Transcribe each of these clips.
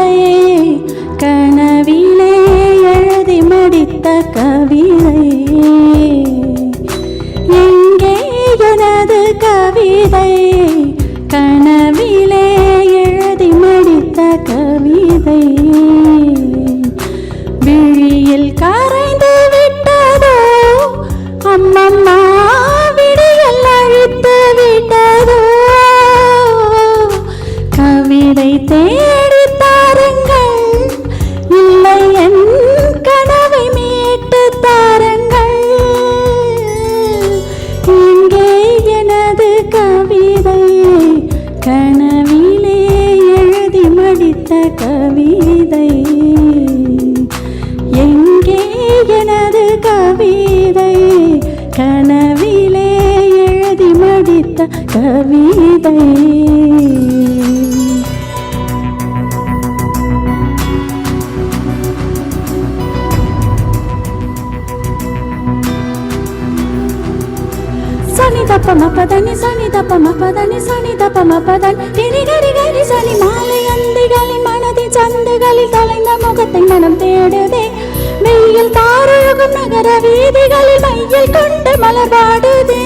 கவிதை கனவிலே எழுதி மடித்த கவிதை. கவிதை சனி தப்ப மப்பதனி சனி தப்ப மப்பதனி சனி தப்ப மப்பதன் திரி கரி கரி சனி மாலை அந்திகளின் மனதின் சந்துகளில் கலைந்த முகத்தை மனம் தேடுதே. வெயில் தாரழுகும் நகர வீதிகளில் மையில் கொண்டு மலர் பாடுதே.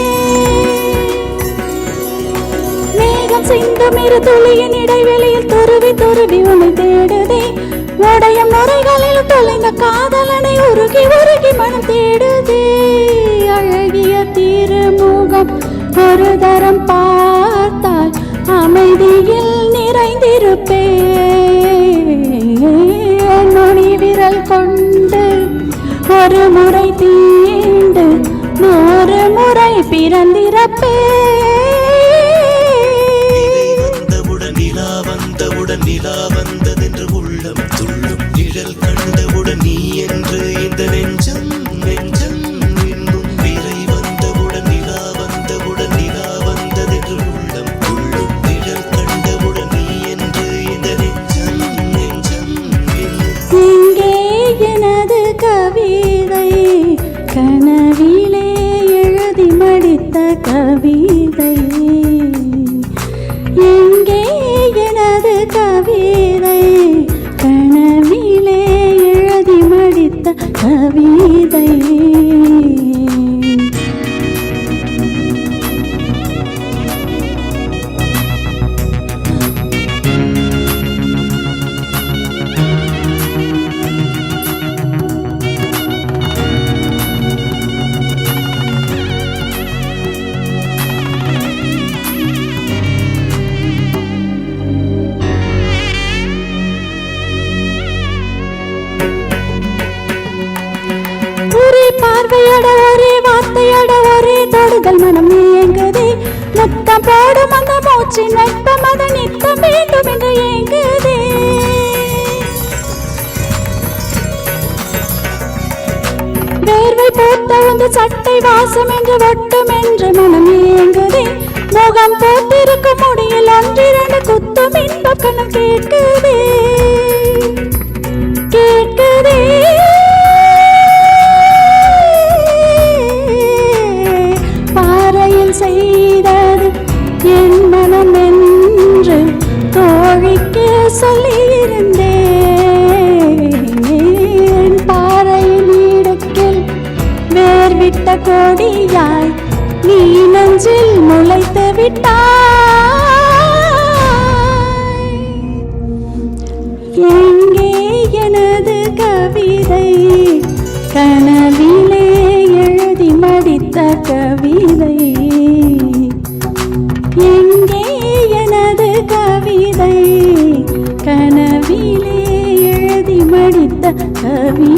சிங்கம் இரு துளியின் இடைவெளியில் துருவி துருவி உன்னை தேடுதே. உடையும் நுரைகளில் தொலைந்த காதலனை உருகி உருகி மனம் தேடுதே. அழகிய திருமுகம் ஒரு தரம் பார்த்தால் அமைதியில் நிறைந்திருப்பே. நுனி விரல் கொண்டு ஒரு முறை தீ வந்ததென்று உள்ளம் துள்ளும் நிழல் கண்டவுடன் நீ என்று வீதை பார்வையோட ஒரே வார்த்தையோட ஒரே தொடுதல் மனம் ஏங்குதே நத்தம் போடும் அந்த மூச்சு நட்பம் அது நித்தம் வேண்டும் என்று ஏங்குதே. வேர்வை போத்த உந்த சட்டை வாசம் என்று வட்டும் என்று மனம் ஏங்குதே முகம் போட்டிருக்கும் முடியில் அன்றிரண்டு குத்தும் இன்பக்கணம் கண்ணம் சொல்லியிருந்தேன் பாறையில் இடுக்கில் வேர்விட்ட கொடியாய் கவிதை